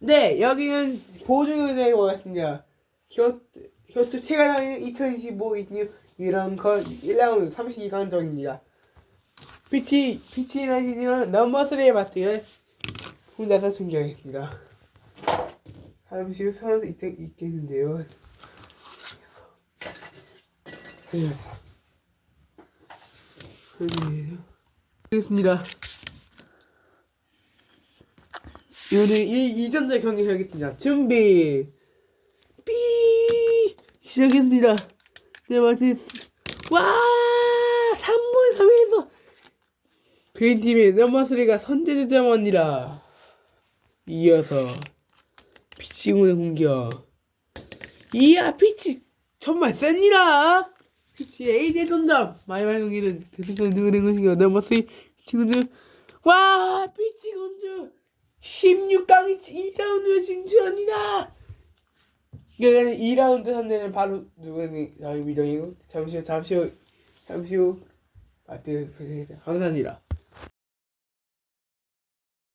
네, 여기는 내고 왔습니다. 효트, 효트 최강의 2025 이런 건 1라운드 32강전입니다. 피치, 피치 라이딩은 넘버스리의 마트를 혼자서 숨겨야겠습니다. 잠시 후 서로 있, 있겠는데요. 그래서. 그래서. 알겠습니다. 오늘 이 2전자 경기 시작했습니다. 준비. 삐. 시작했습니다. 네 맛이 와 3분 3에서 그린 팀의 넘버스리가 선제되자마니라 이어서 피치군의 공격. 이야 피치 정말 셉니다. 피치 에이제 점점 마지막 경기는 계속해서 누구는 것인가 넘버스리 피치군들. 와 피치군주 16강 2라운드 진출합니다. 그러니까 2라운드 상대는 바로 누구는 저희 미정이고. 잠시 후 잠시 후 잠시 후 마트 감사합니다.